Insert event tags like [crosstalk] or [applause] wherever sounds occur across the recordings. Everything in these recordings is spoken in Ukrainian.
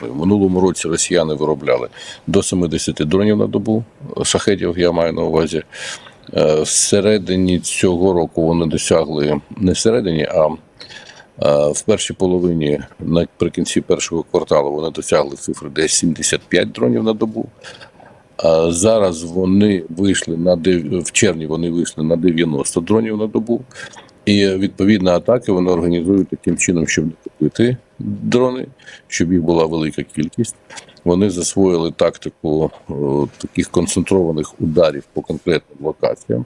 В минулому році росіяни виробляли до 70 дронів на добу. Шахетів я маю на увазі. Е, Всередині цього року вони досягли не всередині, а е, в першій половині наприкінці першого кварталу вони досягли цифри десь 75 дронів на добу. А зараз вони вийшли на в червні. Вони вийшли на 90 дронів на добу. І відповідно атаки вони організують таким чином, щоб не купити дрони, щоб їх була велика кількість. Вони засвоїли тактику о, таких концентрованих ударів по конкретним локаціям,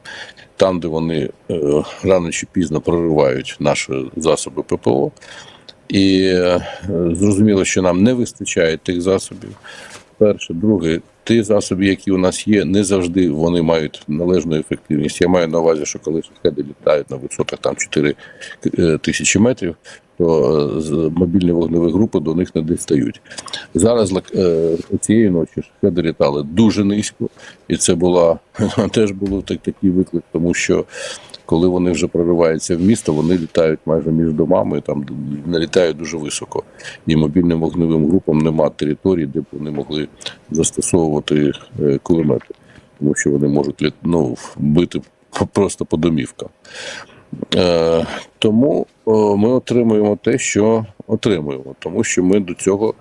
там, де вони е, рано чи пізно проривають наші засоби ППО. І е, зрозуміло, що нам не вистачає тих засобів. Перше, друге, ті засоби, які у нас є, не завжди вони мають належну ефективність. Я маю на увазі, що коли шахеди літають на висотах там 4 е, тисячі метрів, то е, мобільні вогневі групи до них не дістають. Зараз е, цієї ночі шахеди літали дуже низько, і це була [laughs] теж був так, такий виклик, тому що коли вони вже прориваються в місто, вони літають майже між домами, там не літають дуже високо. І мобільним вогневим групам нема території, де б вони могли застосовувати е, кулемети, тому що вони можуть ну, бити просто по домівкам. Е, тому ми отримуємо те, що отримуємо, тому що ми до цього.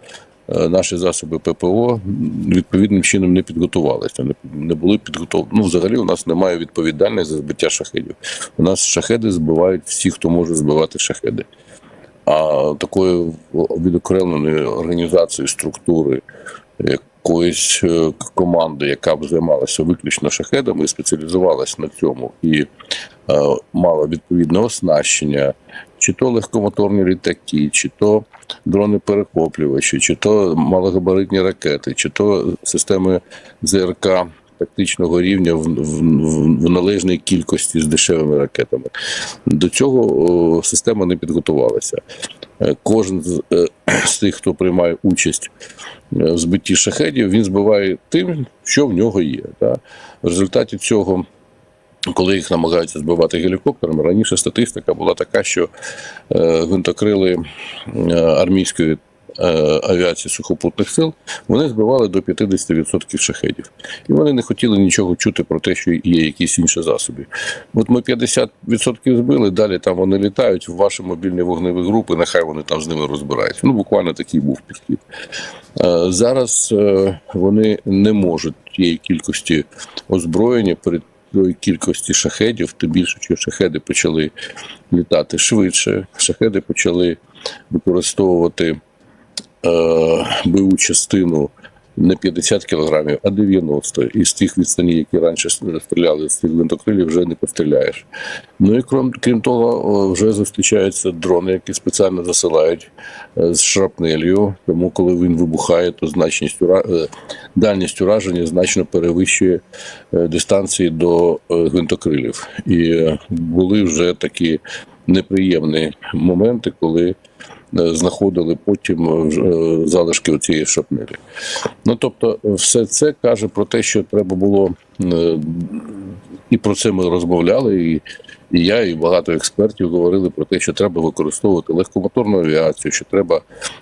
Е, Наші засоби ППО відповідним чином не підготувалися, не, були підготовлені. Ну, взагалі, у нас немає відповідальності за збиття шахедів. У нас шахеди збивають всі, хто може збивати шахеди. А такої відокремленої організації, структури, якоїсь е, команди, яка б займалася виключно шахедами спеціалізувалася на цьому і е, мала відповідне оснащення, чи то легкомоторні літаки, чи то дрони перехоплювачі, чи то малогабаритні ракети, чи то системи ЗРК тактичного рівня в, в, в, належній кількості з дешевими ракетами. До цього о, система не підготувалася. Е, Кожен з, е, з тих, хто приймає участь е, в збитті шахедів, він збиває тим, що в нього є. Да? В результаті цього. Коли їх намагаються збивати гелікоптерами, раніше статистика була така, що е, гвинтокрили е, армійської е, авіації сухопутних сил вони збивали до 50% шахедів. І вони не хотіли нічого чути про те, що є якісь інші засоби. От ми 50% збили, далі там вони літають в ваші мобільні вогневі групи, нехай вони там з ними розбираються. Ну, буквально такий був підхід. Е, Зараз е, вони не можуть тієї кількості озброєння перед тої кількості шахедів, тим більше, що шахеди почали літати швидше, шахеди почали використовувати е, бойову частину не 50 кілограмів, а 90. І з тих відстані, які раніше стріляли, з тих гвинтокрилів вже не постріляєш. Ну і крім, крім того, вже зустрічаються дрони, які спеціально засилають е, з шрапнелью. Тому, коли він вибухає, то значність е, дальність ураження значно перевищує е, дистанції до гвинтокрилів. І були вже такі неприємні моменти, коли знаходили потім е, е, залишки цієї шрапнелі. Ну тобто, все це каже про те, що треба було е, і про це ми розмовляли. І, і я, і багато експертів говорили про те, що треба використовувати легкомоторну авіацію, що треба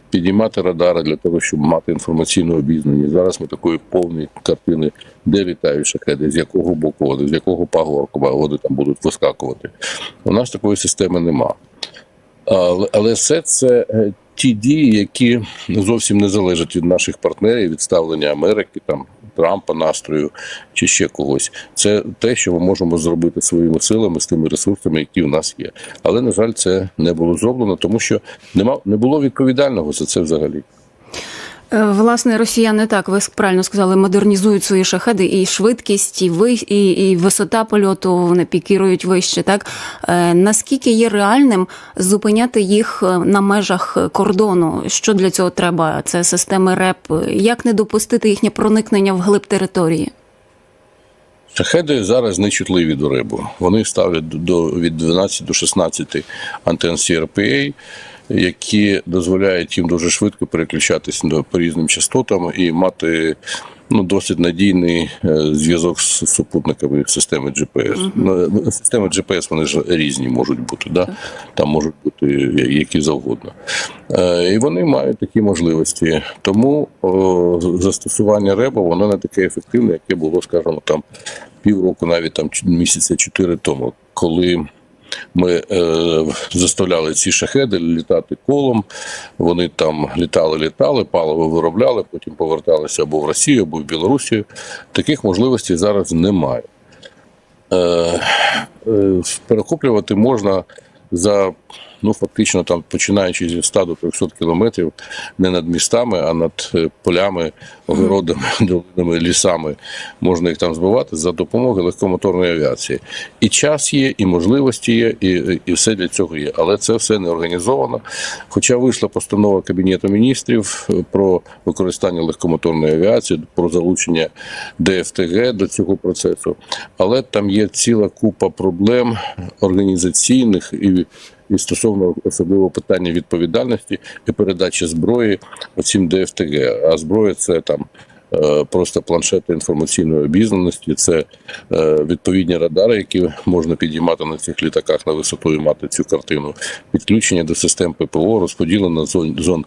підіймати радари для того, щоб мати інформаційне обізнання. Зараз ми такої повної картини, де літають шахеди, з якого боку вони, з якого пагорку вони там будуть вискакувати. У нас такої системи нема. Але, все це е, ті дії, які зовсім не залежать від наших партнерів, від ставлення Америки, там Трампа, настрою чи ще когось. Це те, що ми можемо зробити своїми силами з тими ресурсами, які в нас є. Але на жаль, це не було зроблено, тому що нема не було відповідального за це взагалі. Е, Власне, росіяни так, ви правильно сказали, модернізують свої шахеди і швидкість, і ви і, і висота польоту вони пікірують вище. Так е, наскільки є реальним зупиняти їх е, на межах кордону? Що для цього треба? Це системи РЕП. Як не допустити їхнє проникнення в глиб території? Шахеди зараз нечутливі до рибу. Вони ставлять до від 12 до 16 антен CRPA, які дозволяють їм дуже швидко переключатися до по різним частотам і мати ну, досить надійний е, зв'язок з супутниками системи GPS. Ну, Системи GPS вони ж різні можуть бути, да? там можуть бути які завгодно. Е, І вони мають такі можливості. Тому о, застосування РЕБа воно не таке ефективне, яке було, скажімо, там півроку, навіть там місяця чотири тому, коли ми е, заставляли ці шахеди літати колом. Вони там літали, літали, паливо виробляли, потім поверталися або в Росію, або в Білорусію. Таких можливостей зараз немає. Е, е, перехоплювати можна за ну фактично там починаючи зі 100 до 300 кілометрів не над містами, а над е, полями, огородами, [laughs] долинами, лісами. Можна їх там збивати за допомогою легкомоторної авіації. І час є, і можливості є, і, і все для цього є. Але це все не організовано. Хоча вийшла постанова Кабінету міністрів е, про використання легкомоторної авіації, про залучення ДФТГ до цього процесу, але там є ціла купа проблем організаційних і. І стосовно особливо питання відповідальності і передачі зброї оцім ДФТГ. А зброя це там е, просто планшети інформаційної обізнаності, це е, відповідні радари, які можна підіймати на цих літаках на висоту і мати цю картину, підключення до систем ППО, розподілення зон, зон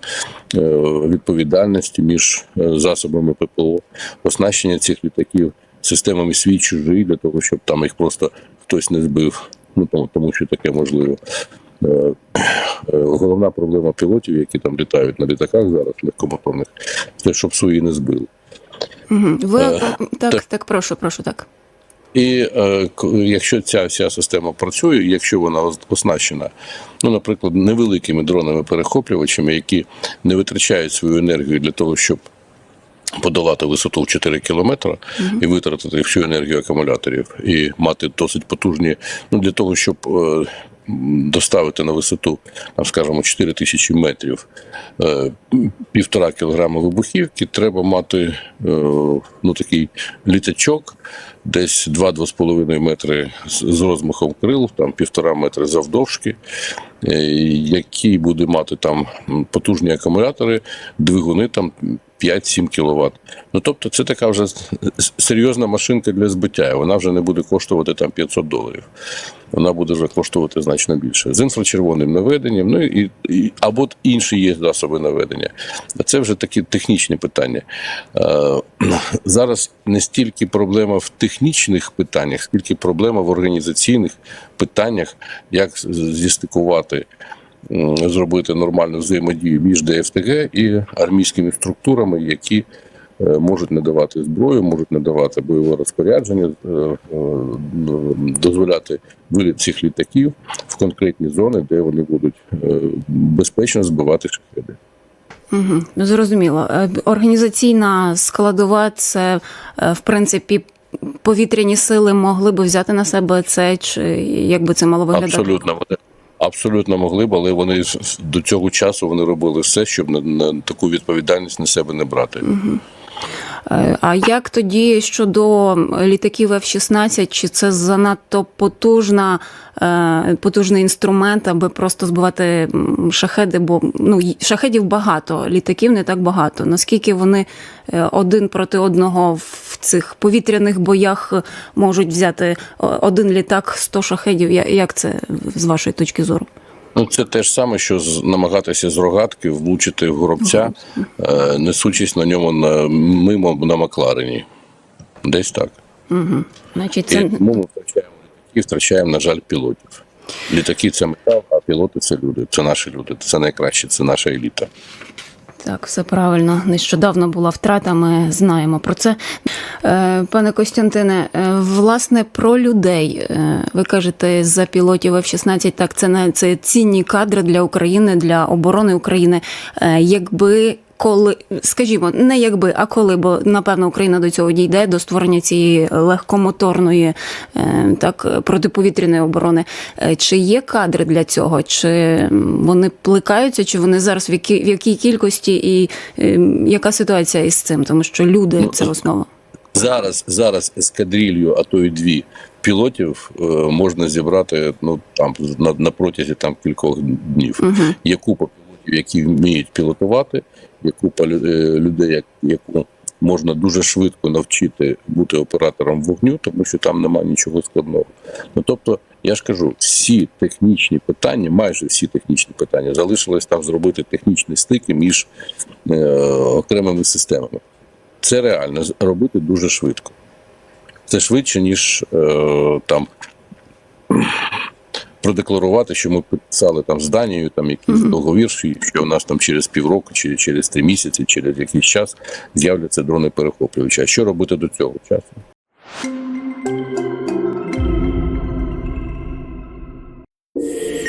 е, відповідальності між засобами ППО, оснащення цих літаків системами свій чужий для того, щоб там їх просто хтось не збив. Ну тому що таке можливо. Е, е, Головна проблема пілотів, які там літають на літаках зараз легкомоторних, це щоб свої не збили. Мгм. Ви Е, так, так. так, прошу, прошу, так. І е, якщо ця вся система працює, якщо вона оснащена, ну, наприклад, невеликими дронами-перехоплювачами, які не витрачають свою енергію для того, щоб подолати висоту в 4 кілометри і витратити всю енергію акумуляторів, і мати досить потужні, ну для того, щоб е, доставити на висоту, там, скажімо, 4 тисячі метрів е, півтора кілограма вибухівки, треба мати е, ну, такий літачок, десь 2-2,5 метри з розмахом крил, там півтора метри завдовжки, е, який буде мати там потужні акумулятори, двигуни там 5-7 кВт. Ну тобто, це така вже серйозна машинка для збиття. Вона вже не буде коштувати там 500 доларів. Вона буде вже коштувати значно більше. З інфрачервоним наведенням, ну і, і або інші є засоби наведення. Це вже такі технічні питання. Е, [clears throat] зараз не стільки проблема в технічних питаннях, скільки проблема в організаційних питаннях, як зістикувати зробити нормальну взаємодію між ДФТГ і армійськими структурами, які можуть надавати зброю, можуть надавати бойове розпорядження, е, е, дозволяти виліт цих літаків в конкретні зони, де вони будуть е, безпечно збивати шахеди. Угу. Зрозуміло. Е, Організаційна складова це, е, в принципі, повітряні сили могли би взяти на себе це, чи як би це мало виглядати? Абсолютно вони абсолютно могли б, але вони до цього часу вони робили все, щоб на, на таку відповідальність на себе не брати. Е, А як тоді щодо літаків F-16, чи це занадто потужна, е, потужний інструмент, аби просто збивати шахеди? Бо ну шахедів багато, літаків не так багато. Наскільки вони е, один проти одного в цих повітряних боях е, можуть взяти е, один літак 100 шахедів? Як це з вашої точки зору? Ну, це те ж саме, що намагатися з рогатки влучити в горобця, е, несучись на ньому на, мимо на Макларені. Десь так. Значить, І це тому ми втрачаємо літаки, втрачаємо, на жаль, пілотів. Літаки це метал, а пілоти це люди. Це наші люди. Це найкраще, це наша еліта. Так, все правильно. Нещодавно була втрата. Ми знаємо про це. Е, Пане Костянтине, е, власне, про людей. Е, Ви кажете, за пілотів F-16, так, це не це цінні кадри для України, для оборони України. Якби коли, скажімо, не якби, а коли, бо напевно Україна до цього дійде, до створення цієї легкомоторної е, так протиповітряної оборони. Е, Чи є кадри для цього? Чи вони плекаються, чи вони зараз в якій, в якій кількості, і е, яка ситуація із цим? Тому що люди це основа. Зараз, зараз ескадрилью, а то й дві пілотів можна зібрати ну там на, на протязі там кількох днів. Є купа які вміють пілотувати, є купа е, людей, яку можна дуже швидко навчити бути оператором вогню, тому що там немає нічого складного. Ну тобто, я ж кажу, всі технічні питання, майже всі технічні питання, залишилось там зробити технічні стики між е, окремими системами. Це реально робити дуже швидко. Це швидше, ніж е, там продекларувати, що ми підписали там з Данією там якийсь mm-hmm. договір, що в нас там через півроку, чи через три місяці, через якийсь час з'являться дрони перехоплювача. Що робити до цього часу? you